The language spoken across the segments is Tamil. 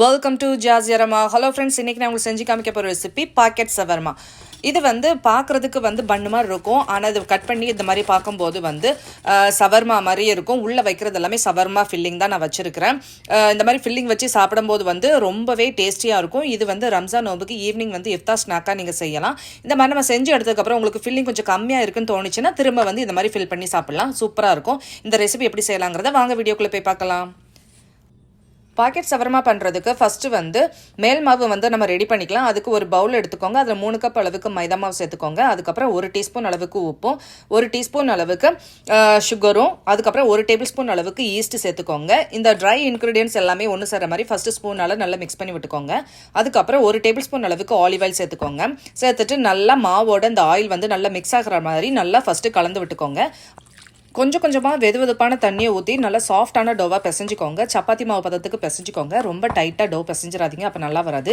வெல்கம் டு ஜாசியரமா ஹலோ ஃப்ரெண்ட்ஸ் இன்றைக்கி நான் உங்களுக்கு செஞ்சு காமிக்க போகிற ரெசிபி பாக்கெட் சவர்மா இது வந்து பார்க்குறதுக்கு வந்து பண்ணு மாதிரி இருக்கும். ஆனால் இது கட் பண்ணி இந்த மாதிரி பார்க்கும்போது வந்து சவர்மா மாதிரியே இருக்கும். உள்ளே வைக்கிறது எல்லாமே சவர்மா ஃபில்லிங் தான் நான் வச்சுருக்கிறேன். இந்த மாதிரி ஃபில்லிங் வச்சு சாப்பிடும்போது வந்து ரொம்பவே டேஸ்டியாக இருக்கும். இது வந்து ரம்ஜான் நோம்புக்கு ஈவினிங் வந்து இஃப்தா ஸ்நாக்காக நீங்கள் செய்யலாம். இந்த மாதிரி நம்ம செஞ்சு எடுத்ததுக்கப்புறம் உங்களுக்கு ஃபில்லிங் கொஞ்சம் கம்மியாக இருக்குன்னு தோணுச்சுன்னா திரும்ப வந்து இந்த மாதிரி ஃபில் பண்ணி சாப்பிடலாம். சூப்பராக இருக்கும். இந்த ரெசிபி எப்படி செய்யலாங்கிறத வாங்க வீடியோக்குள்ளே போய் பார்க்கலாம். பாக்கெட் சவரமா பண்ணுறதுக்கு ஃபஸ்ட்டு வந்து மேல் மாவு வந்து நம்ம ரெடி பண்ணிக்கலாம். அதுக்கு ஒரு பவுல் எடுத்துக்கோங்க. அதில் மூணு கப் அளவுக்கு மைதா மாவு சேர்த்துக்கோங்க. அதுக்கப்புறம் ஒரு டீஸ்பூன் அளவுக்கு உப்பும் ஒரு டீஸ்பூன் அளவுக்கு சுகரும் அதுக்கப்புறம் ஒரு டேபிள் ஸ்பூன் அளவுக்கு ஈஸ்ட் சேர்த்துக்கோங்க. இந்த ட்ரை இன்க்ரீடியன்ஸ் எல்லாமே ஒன்று சேர மாதிரி ஃபஸ்ட்டு ஸ்பூனால் நல்லா மிக்ஸ் பண்ணி விட்டுக்கோங்க. அதுக்கப்புறம் ஒரு டேபிள் ஸ்பூன் அளவுக்கு ஆலிவ் ஆயில் சேர்த்துக்கோங்க. சேர்த்துட்டு நல்லா மாவோட இந்த ஆயில் வந்து நல்லா மிக்ஸ் ஆகிற மாதிரி நல்லா ஃபஸ்ட்டு கலந்து விட்டுக்கோங்க. கொஞ்சம் கொஞ்சமாக வெது வெதுப்பான தண்ணியை ஊற்றி நல்லா சாஃப்டான டோவாக பிசைஞ்சிக்கோங்க. சப்பாத்தி மாவு பதத்துக்கு பிசைஞ்சுக்கோங்க. ரொம்ப டைட்டாக டோ பிசைஞ்சிடாதீங்க அப்போ நல்லா வராது.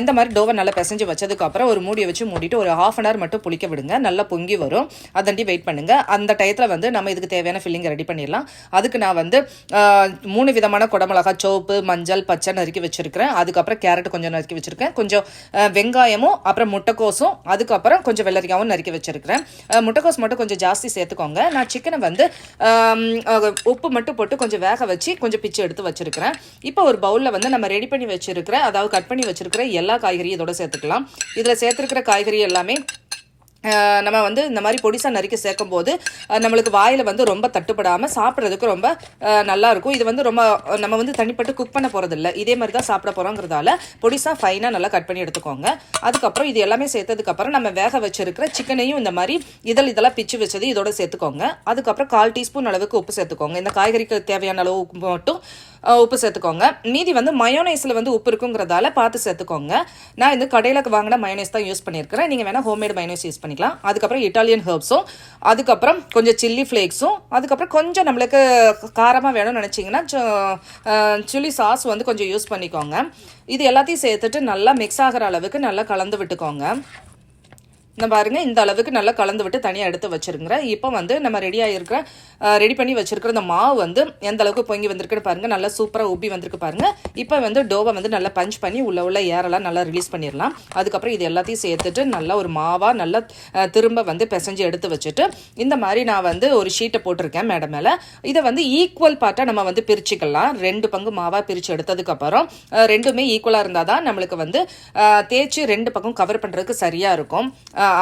இந்த மாதிரி டோவை நல்லா பிசைஞ்சு வச்சதுக்கப்புறம் ஒரு மூடியை வச்சு மூடிட்டு ஒரு ஹாஃப் அன் ஹவர் மட்டும் புளிக்க விடுங்க. நல்லா பொங்கி வரும். அதண்டி வெயிட் பண்ணுங்கள் அந்த டயத்தில் வந்து நம்ம இதுக்கு தேவையான ஃபில்லிங் ரெடி பண்ணிடலாம். அதுக்கு நான் வந்து மூணு விதமான குடமிளகா சோப்பு மஞ்சள் பச்சை நறுக்கி வச்சுருக்கிறேன். அதுக்கப்புறம் கேரட் கொஞ்சம் நறுக்கி வச்சுருக்கேன். கொஞ்சம் வெங்காயமும் அப்புறம் முட்டைக்கோஸும் அதுக்கப்புறம் கொஞ்சம் வெள்ளரிக்காவும் நறுக்கி வச்சுருக்கிறேன். முட்டைக்கோஸ் மட்டும் கொஞ்சம் ஜாஸ்தி சேர்த்துக்கோங்க. நான் சிக்கனை வந்து உப்பு மட்டும் போட்டு கொஞ்சம் வேக வச்சு கொஞ்சம் பிச்சு எடுத்து வச்சிருக்கிறேன். இப்போ ஒரு பவுலில் வந்து நம்ம ரெடி பண்ணி வச்சுருக்கிற அதாவது கட் பண்ணி வச்சிருக்கிற எல்லா காய்கறியும் இதோட சேர்த்துக்கலாம். இதில் சேர்த்துருக்கிற காய்கறி எல்லாமே நம்ம வந்து இந்த மாதிரி பொடிசா நறுக்கி சேர்க்கும் போது நம்மளுக்கு வாயில் வந்து ரொம்ப தட்டுப்படாமல் சாப்பிட்றதுக்கு ரொம்ப நல்லாயிருக்கும். நல்லா இருக்கும் இது வந்து ரொம்ப நம்ம வந்து தனிப்பட்டு குக் பண்ண போகிறதில்ல இதே மாதிரி தான் சாப்பிட போகிறோங்கிறதால பொடிசா ஃபைனாக நல்லா கட் பண்ணி எடுத்துக்கோங்க. அதுக்கப்புறம் இது எல்லாமே சேர்த்ததுக்கப்புறம் நம்ம வேக வச்சிருக்கிற சிக்கனையும் இந்த மாதிரி இதழ் இதெல்லாம் பிச்சு வச்சது இதோட சேர்த்துக்கோங்க. அதுக்கப்புறம் கால் டீஸ்பூன் அளவுக்கு உப்பு சேர்த்துக்கோங்க. இந்த காய்கறிக்கு தேவையான அளவு உப்பு மட்டும் உப்பு சேர்த்துக்கோங்க. மீதி வந்து மயோனைஸில் வந்து உப்பு இருக்குங்கிறதால பார்த்து சேர்த்துக்கோங்க. நான் இந்த கடையில் வாங்கின மயோனைஸ் தான் யூஸ் பண்ணியிருக்கிறேன். நீங்கள் வேணால் ஹோம்மேட் மயோனைஸ் யூஸ் பண்ணிக்கலாம். அதுக்கப்புறம் இட்டாலியன் ஹர்ப்ஸும் அதுக்கப்புறம் கொஞ்சம் சில்லி ஃப்ளேக்ஸும் அதுக்கப்புறம் கொஞ்சம் நம்மளுக்கு காரமாக வேணும்னு நினச்சிங்கன்னா சில்லி சாஸ் வந்து கொஞ்சம் யூஸ் பண்ணிக்கோங்க. இது எல்லாத்தையும் சேர்த்துட்டு நல்லா மிக்ஸ் ஆகிற அளவுக்கு நல்லா கலந்து விட்டுக்கோங்க. இந்த பாருங்கள் இந்த அளவுக்கு நல்லா கலந்து விட்டு தனியாக எடுத்து வச்சிருங்க இப்போ வந்து நம்ம ரெடி இருக்கிற ரெடி பண்ணி வச்சுருக்கிற இந்த மாவு வந்து எந்த அளவுக்கு பொங்கி வந்திருக்குன்னு பாருங்கள் நல்லா சூப்பராக உப்பி வந்திருக்கு பாருங்கள் இப்போ வந்து டோவை வந்து நல்லா பஞ்ச் பண்ணி உள்ள உள்ள ஏரெல்லாம் நல்லா ரிலீஸ் பண்ணிடலாம். அதுக்கப்புறம் இது எல்லாத்தையும் சேர்த்துட்டு நல்லா ஒரு மாவாக நல்லா திரும்ப வந்து பிசைஞ்சு எடுத்து வச்சுட்டு இந்த மாதிரி நான் வந்து ஒரு ஷீட்டை போட்டிருக்கேன் மேடம் மேலே. இதை வந்து ஈக்குவல் பார்ட்டாக நம்ம வந்து பிரிச்சுக்கலாம். ரெண்டு பங்கு மாவாக பிரித்து எடுத்ததுக்கப்புறம் ரெண்டுமே ஈக்குவலாக இருந்தால் தான் நம்மளுக்கு வந்து தேய்ச்சி ரெண்டு பக்கம் கவர் பண்ணுறதுக்கு சரியாக இருக்கும்.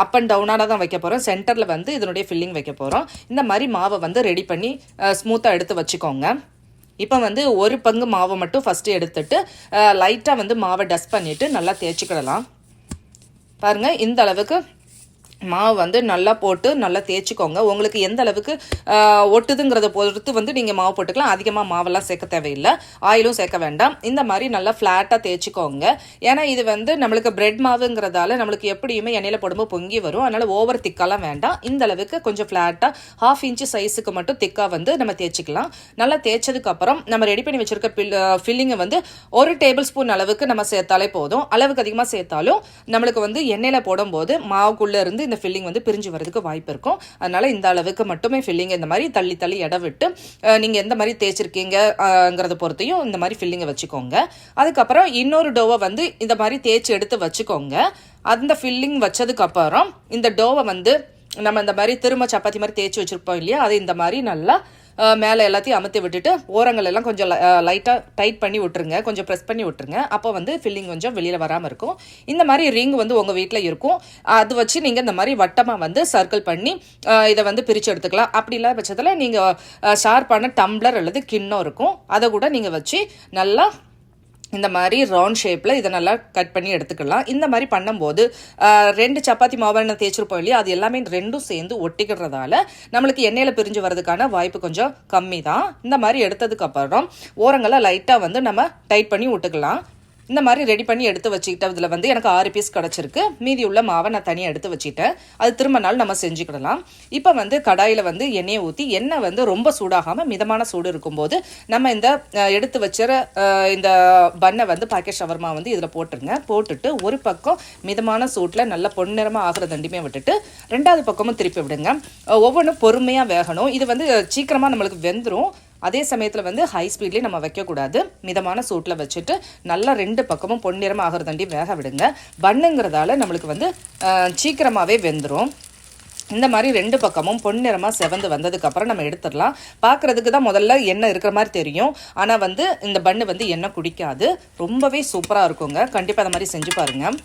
அப் அண்ட் டவுனாக தான் வைக்க போகிறோம் சென்டரில் வந்து இதனுடைய ஃபில்லிங் வைக்க போகிறோம் இந்த மாதிரி மாவை வந்து ரெடி பண்ணி ஸ்மூத்தாக எடுத்து வச்சுக்கோங்க. இப்போ வந்து ஒரு பங்கு மாவை மட்டும் ஃபஸ்ட்டு எடுத்துட்டு லைட்டாக வந்து மாவை டஸ்ட் பண்ணிவிட்டு நல்லா தேய்ச்சிக்கிடலாம். பாருங்கள் இந்த அளவுக்கு மாவு வந்து நல்லா போட்டு நல்லா தேய்ச்சிக்கோங்க. உங்களுக்கு எந்த அளவுக்கு ஒட்டுதுங்கிறத பொறுத்து வந்து நீங்கள் மாவு போட்டுக்கலாம். அதிகமாக மாவெல்லாம் சேர்க்க தேவையில்லை. ஆயிலும் சேர்க்க வேண்டாம். இந்த மாதிரி நல்லா ஃப்ளாட்டாக தேய்ச்சிக்கோங்க. ஏன்னா இது வந்து நம்மளுக்கு பிரெட் மாவுங்கிறதால நம்மளுக்கு எப்படியுமே எண்ணெயில் போடும்போது பொங்கி வரும். அதனால் ஓவர் திக்காலாம் வேண்டாம். இந்த அளவுக்கு கொஞ்சம் ஃப்ளாட்டாக ஹாஃப் இன்ச்சு சைஸுக்கு மட்டும் திக்காக வந்து நம்ம தேய்ச்சிக்கலாம். நல்லா தேய்ச்சதுக்கப்புறம் நம்ம ரெடி பண்ணி வச்சுருக்க பில் ஃபில்லிங்கை வந்து ஒரு டேபிள் ஸ்பூன் அளவுக்கு நம்ம சேர்த்தாலே போதும். அளவுக்கு அதிகமாக சேர்த்தாலும் நம்மளுக்கு வந்து எண்ணெயில் போடும்போது மாவுக்குள்ளே இருந்து இந்த ஃபில்லிங் வந்து பிரிஞ்சு வரதுக்கு வாய்ப்பு இருக்கும். அதனால் இந்த அளவுக்கு மட்டுமே ஃபில்லிங் இந்த மாதிரி தள்ளி தள்ளி இடம் விட்டு நீங்கள் எந்த மாதிரி தேய்ச்சிருக்கீங்கிறத பொறுத்தையும் இந்த மாதிரி ஃபில்லிங்கை வச்சுக்கோங்க. அதுக்கப்புறம் இன்னொரு டோவை வந்து இந்த மாதிரி தேய்ச்சி எடுத்து வச்சுக்கோங்க. அந்த ஃபில்லிங் வச்சதுக்கப்புறம் இந்த டோவை வந்து நம்ம இந்த மாதிரி திரும்ப சப்பாத்தி மாதிரி தேய்ச்சி வச்சிருப்போம் இல்லையா? அது இந்த மாதிரி நல்லா மேலே எல்லாத்தையும் அமுத்தி விட்டுட்டு ஓரங்கள் எல்லாம் கொஞ்சம் லைட்டாக டைட் பண்ணி விட்டுருங்க. கொஞ்சம் ப்ரெஸ் பண்ணி விட்டுருங்க. அப்போ வந்து ஃபில்லிங் கொஞ்சம் வெளியில் வராமல் இருக்கும். இந்த மாதிரி ரிங் வந்து உங்கள் வீட்டில் இருக்கும். அது வச்சு நீங்கள் இந்த மாதிரி வட்டமாக வந்து சர்க்கிள் பண்ணி இதை வந்து பிரித்து எடுத்துக்கலாம். அப்படி இல்லாத பட்சத்தில் நீங்கள் ஷார்ப்பான டம்ளர் அல்லது கிண்ணம் இருக்கும். அதை கூட நீங்கள் வச்சு நல்லா இந்த மாதிரி ரவுண்ட் ஷேப்பில் இதை நல்லா கட் பண்ணி எடுத்துக்கலாம். இந்த மாதிரி பண்ணும்போது ரெண்டு சப்பாத்தி மாவு தேய்ச்சிருப்போம் இல்லையா? அது எல்லாமே ரெண்டும் சேர்ந்து ஒட்டிக்கிறதால நம்மளுக்கு எண்ணெயில் பிரிஞ்சு வரதுக்கான வாய்ப்பு கொஞ்சம் கம்மி தான் இந்த மாதிரி எடுத்ததுக்கப்புறம் ஓரங்களை லைட்டாக வந்து நம்ம டைட் பண்ணி விட்டுக்கலாம். இந்த மாதிரி ரெடி பண்ணி எடுத்து வச்சுக்கிட்டதுல வந்து எனக்கு ஆறு பீஸ் கிடச்சிருக்கு. மீதி உள்ள மாவை நான் தனியாக எடுத்து வச்சுட்டேன். அது திரும்ப நாள் நம்ம செஞ்சுக்கிடலாம். இப்போ வந்து கடாயில் வந்து எண்ணெயை ஊற்றி எண்ணெய் வந்து ரொம்ப சூடாகாமல் மிதமான சூடு இருக்கும்போது நம்ம இந்த எடுத்து வச்சிற இந்த பண்ணை வந்து பாக்கெட் ஷவர்மா வந்து இதில் போட்டுருங்க. போட்டுட்டு ஒரு பக்கம் மிதமான சூட்டில் நல்ல பொன்னிறமாக ஆகிற தண்டியுமே விட்டுட்டு ரெண்டாவது பக்கமும் திருப்பி விடுங்க. ஒவ்வொன்றும் பொறுமையாக வேகணும். இது வந்து சீக்கிரமாக நம்மளுக்கு வெந்துடும் அதே சமயத்தில் வந்து ஹை ஸ்பீட்லேயும் நம்ம வைக்கக்கூடாது. மிதமான சூட்டில் வச்சுட்டு நல்லா ரெண்டு பக்கமும் பொன்னிறம் ஆகிறதாண்டி வேக விடுங்க. பண்ணுங்கிறதால நம்மளுக்கு வந்து சீக்கிரமாகவே வெந்துடும் இந்த மாதிரி ரெண்டு பக்கமும் பொன்னிறமாக செவந்து வந்ததுக்கப்புறம் நம்ம எடுத்துடலாம். பார்க்குறதுக்கு தான் முதல்ல எண்ணெய் இருக்கிற மாதிரி தெரியும். ஆனால் வந்து இந்த பண்ணு வந்து எண்ணெய் குடிக்காது. ரொம்பவே சூப்பராக இருக்குங்க. கண்டிப்பாக அந்த மாதிரி செஞ்சு பாருங்கள்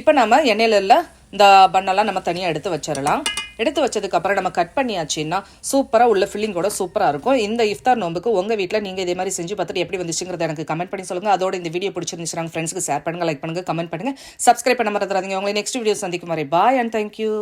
இப்போ நம்ம எண்ணெயில இந்த பண்ணெல்லாம் நம்ம தனியாக எடுத்து வச்சிடலாம். எடுத்து வச்சதுக்கப்புறம் நம்ம கட் பண்ணியாச்சுன்னா சூப்பராக உள்ள ஃபில்லிங்கோட சூப்பராக இருக்கும். இந்த இஃப்தார் நோம்புக்கு உங்கள் வீட்டில் நீங்கள் இதே மாதிரி செஞ்சு பார்த்துட்டு எப்படி வந்துச்சுங்கிறத எனக்கு கமெண்ட் பண்ணி சொல்லுங்கள் அதோட இந்த வீடியோ நாங்கள் ஃப்ரெண்ட்ஸ்க்கு ஷேர் பண்ணுங்கள் லைக் பண்ணுங்கள் கமெண்ட் பண்ணுங்கள் சப்ஸ்கிரைப் பண்ண மறந்துடாதீங்க. உங்களை நெக்ஸ்ட் வீடியோ சந்திக்கும் வரை பாய் அண்ட் தேங்க்யூ